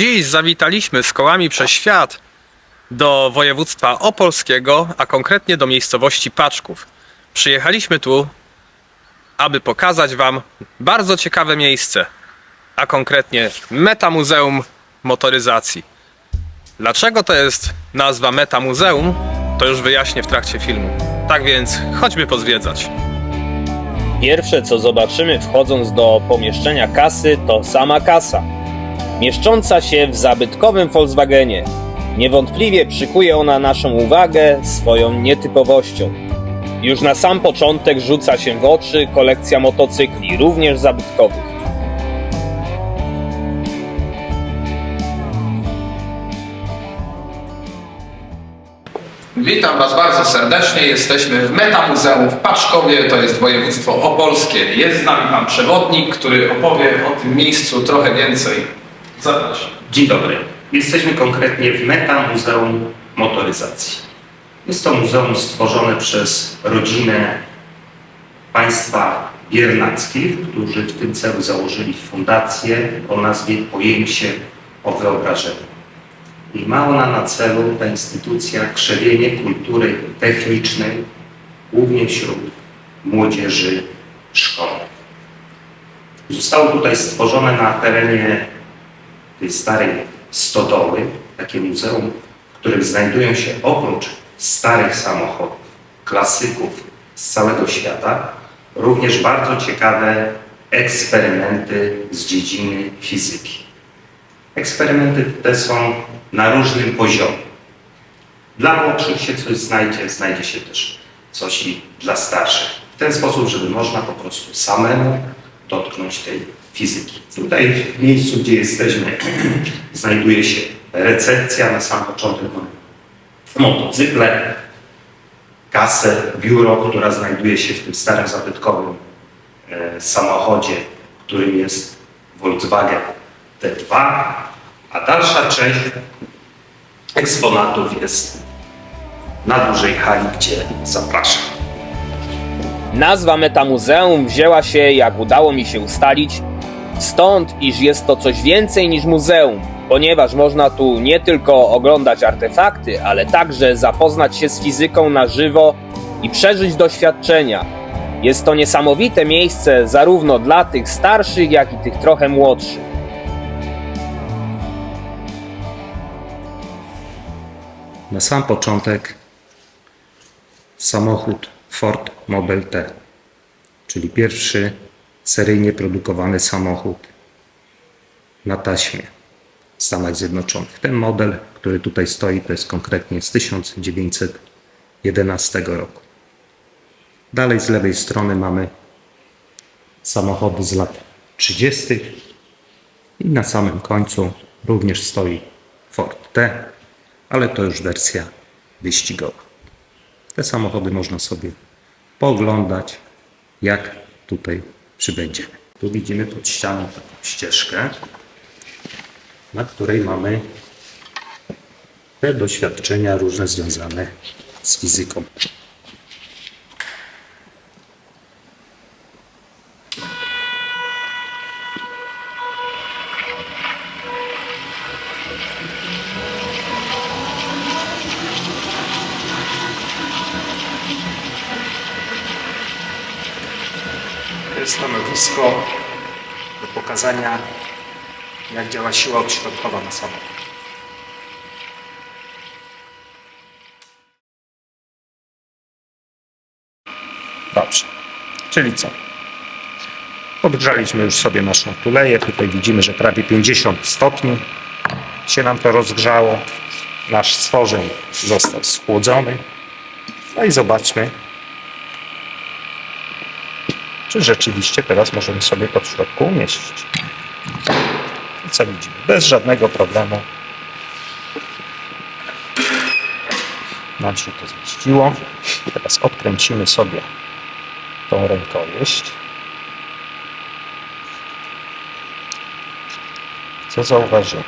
Dziś zawitaliśmy z kołami przez świat do województwa opolskiego, a konkretnie do miejscowości Paczków. Przyjechaliśmy tu, aby pokazać Wam bardzo ciekawe miejsce, a konkretnie Metamuzeum Motoryzacji. Dlaczego to jest nazwa Metamuzeum, to już wyjaśnię w trakcie filmu. Tak więc chodźmy pozwiedzać. Pierwsze co zobaczymy wchodząc do pomieszczenia kasy to sama kasa. Mieszcząca się w zabytkowym Volkswagenie. Niewątpliwie przykuje ona naszą uwagę swoją nietypowością. Już na sam początek rzuca się w oczy kolekcja motocykli, również zabytkowych. Witam Was bardzo serdecznie. Jesteśmy w Metamuzeum w Paszkowie, to jest województwo opolskie. Jest z nami Pan przewodnik, który opowie o tym miejscu trochę więcej. Zapraszam. Dzień dobry. Jesteśmy konkretnie w Meta Muzeum Motoryzacji. Jest to muzeum stworzone przez rodzinę państwa Biernackich, którzy w tym celu założyli fundację o nazwie Pojęcie o Wyobrażeniu. I ma ona na celu, ta instytucja, krzewienie kultury technicznej, głównie wśród młodzieży szkolnej. Zostało tutaj stworzone na terenie tej starej stodoły, takie muzeum, w którym znajdują się oprócz starych samochodów, klasyków z całego świata, również bardzo ciekawe eksperymenty z dziedziny fizyki. Eksperymenty te są na różnym poziomie. Dla młodszych się coś znajdzie, znajdzie się też coś i dla starszych. W ten sposób, żeby można po prostu samemu dotknąć tej fizyki. Tutaj w miejscu, gdzie jesteśmy, znajduje się recepcja. Na sam początek mamy motocykle, kasę, biuro, która znajduje się w tym starym, zabytkowym e, samochodzie, którym jest Volkswagen T2, a dalsza część eksponatów jest na dużej hali, gdzie zapraszam. Nazwa Metamuzeum wzięła się, jak udało mi się ustalić, stąd, iż jest to coś więcej niż muzeum, ponieważ można tu nie tylko oglądać artefakty, ale także zapoznać się z fizyką na żywo i przeżyć doświadczenia. Jest to niesamowite miejsce zarówno dla tych starszych, jak i tych trochę młodszych. Na sam początek samochód Ford Model T, czyli pierwszy seryjnie produkowany samochód na taśmie w Stanach Zjednoczonych. Ten model, który tutaj stoi, to jest konkretnie z 1911 roku. Dalej z lewej strony mamy samochody z lat 30. i na samym końcu również stoi Ford T, ale to już wersja wyścigowa. Te samochody można sobie pooglądać, jak tutaj przybędziemy. Tu widzimy pod ścianą taką ścieżkę, na której mamy te doświadczenia różne związane z fizyką. Stanowisko do pokazania, jak działa siła odśrodkowa na samochód. Dobrze. Czyli co? Podgrzaliśmy już sobie naszą tuleję. Tutaj widzimy, że prawie 50 stopni się nam to rozgrzało. Nasz stworzeń został schłodzony. No i zobaczmy, czy rzeczywiście teraz możemy sobie to w środku umieścić. I co widzimy? Bez żadnego problemu nam się to zmieściło. Teraz odkręcimy sobie tą rękojeść. Co zauważymy?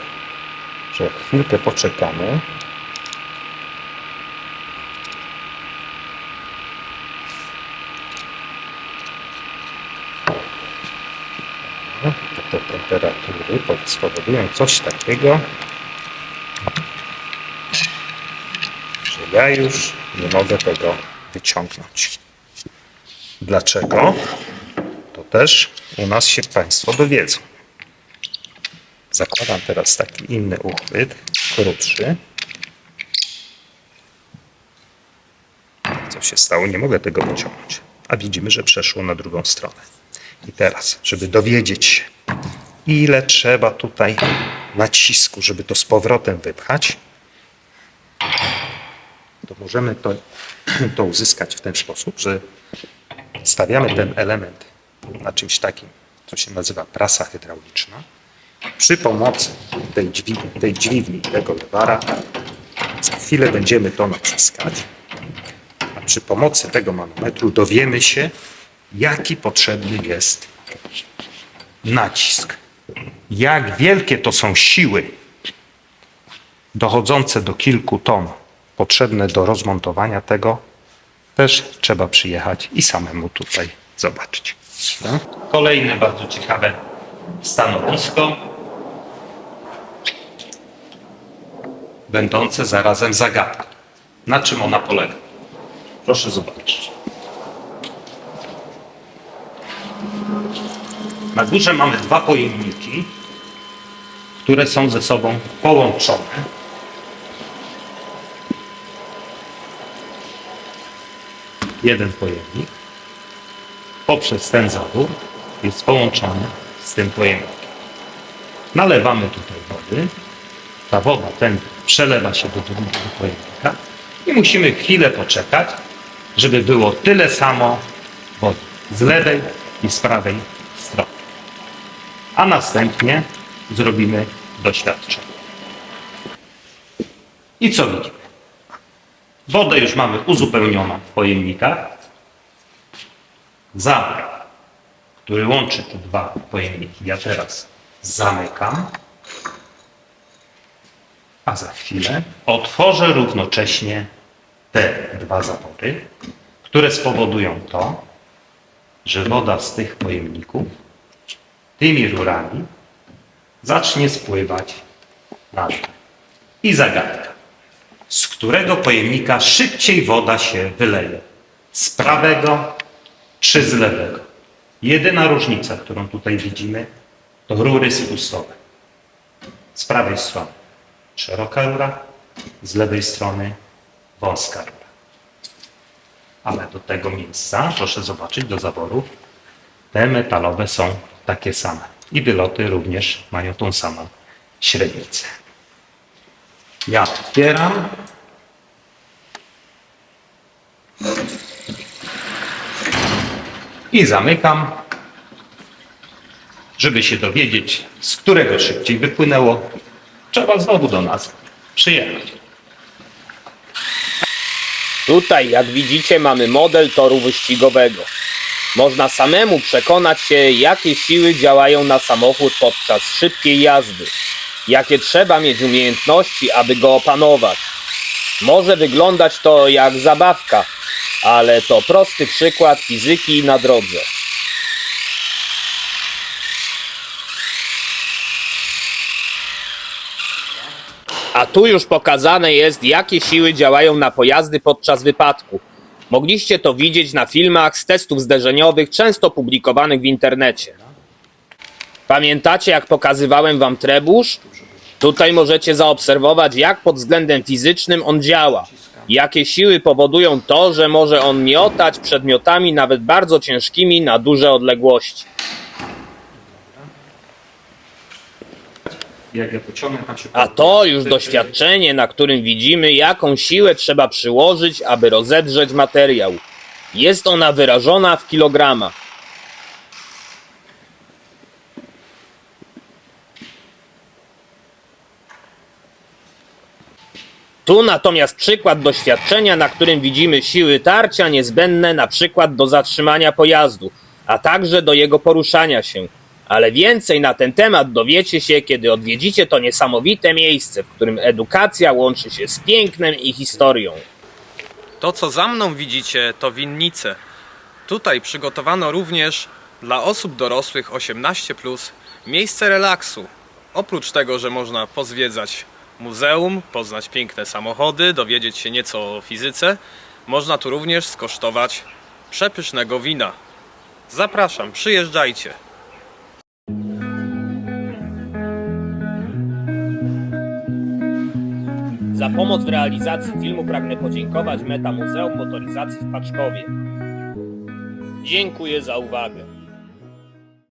Że chwilkę poczekamy. to, to, to temperatury po- spowodują coś takiego, że ja już nie mogę tego wyciągnąć. Dlaczego? To też u nas się Państwo dowiedzą. Zakładam teraz taki inny uchwyt, krótszy. Co się stało? Nie mogę tego wyciągnąć. A widzimy, że przeszło na drugą stronę. I teraz, żeby dowiedzieć się, ile trzeba tutaj nacisku, żeby to z powrotem wypchać, to możemy to, to uzyskać w ten sposób, że stawiamy ten element na czymś takim, co się nazywa prasa hydrauliczna. Przy pomocy tej, dźwig, tej dźwigni, tego lewara, za chwilę będziemy to naciskać, a przy pomocy tego manometru dowiemy się, jaki potrzebny jest nacisk. Jak wielkie to są siły dochodzące do kilku ton, potrzebne do rozmontowania tego, też trzeba przyjechać i samemu tutaj zobaczyć. Kolejne bardzo ciekawe stanowisko, będące zarazem zagadką. Na czym ona polega? Proszę zobaczyć. Na górze mamy dwa pojemniki, które są ze sobą połączone. Jeden pojemnik poprzez ten zawór jest połączony z tym pojemnikiem. Nalewamy tutaj wody. Ta woda ten przelewa się do drugiego pojemnika i musimy chwilę poczekać, żeby było tyle samo wody z lewej i z prawej strony. A następnie zrobimy doświadczenie. I co widzimy? Wodę już mamy uzupełnioną w pojemnikach. Zawór, który łączy te dwa pojemniki, ja teraz zamykam. A za chwilę otworzę równocześnie te dwa zawory, które spowodują to, że woda z tych pojemników tymi rurami zacznie spływać na dół. I zagadka. Z którego pojemnika szybciej woda się wyleje? Z prawego czy z lewego? Jedyna różnica, którą tutaj widzimy, to rury spustowe. Z prawej strony szeroka rura, z lewej strony wąska rura. Ale do tego miejsca, proszę zobaczyć, do zaworów, te metalowe są takie same. I wyloty również mają tą samą średnicę. Ja otwieram. I zamykam, żeby się dowiedzieć, z którego szybciej wypłynęło. Trzeba znowu do nas przyjechać. Tutaj, jak widzicie, mamy model toru wyścigowego. Można samemu przekonać się, jakie siły działają na samochód podczas szybkiej jazdy. Jakie trzeba mieć umiejętności, aby go opanować. Może wyglądać to jak zabawka, ale to prosty przykład fizyki na drodze. A tu już pokazane jest, jakie siły działają na pojazdy podczas wypadku. Mogliście to widzieć na filmach z testów zderzeniowych, często publikowanych w internecie. Pamiętacie, jak pokazywałem wam trebusz? Tutaj możecie zaobserwować, jak pod względem fizycznym on działa. Jakie siły powodują to, że może on miotać przedmiotami nawet bardzo ciężkimi na duże odległości. Jak ja pociągnę, tam się A to już doświadczenie, na którym widzimy, jaką siłę trzeba przyłożyć, aby rozedrzeć materiał. Jest ona wyrażona w kilogramach. Tu natomiast przykład doświadczenia, na którym widzimy siły tarcia niezbędne na przykład do zatrzymania pojazdu, a także do jego poruszania się. Ale więcej na ten temat dowiecie się, kiedy odwiedzicie to niesamowite miejsce, w którym edukacja łączy się z pięknem i historią. To, co za mną widzicie, to winnice. Tutaj przygotowano również dla osób dorosłych 18, miejsce relaksu. Oprócz tego, że można pozwiedzać muzeum, poznać piękne samochody, dowiedzieć się nieco o fizyce, można tu również skosztować przepysznego wina. Zapraszam, przyjeżdżajcie. Pomoc w realizacji filmu pragnę podziękować Meta Muzeum Motoryzacji w Paczkowie. Dziękuję za uwagę.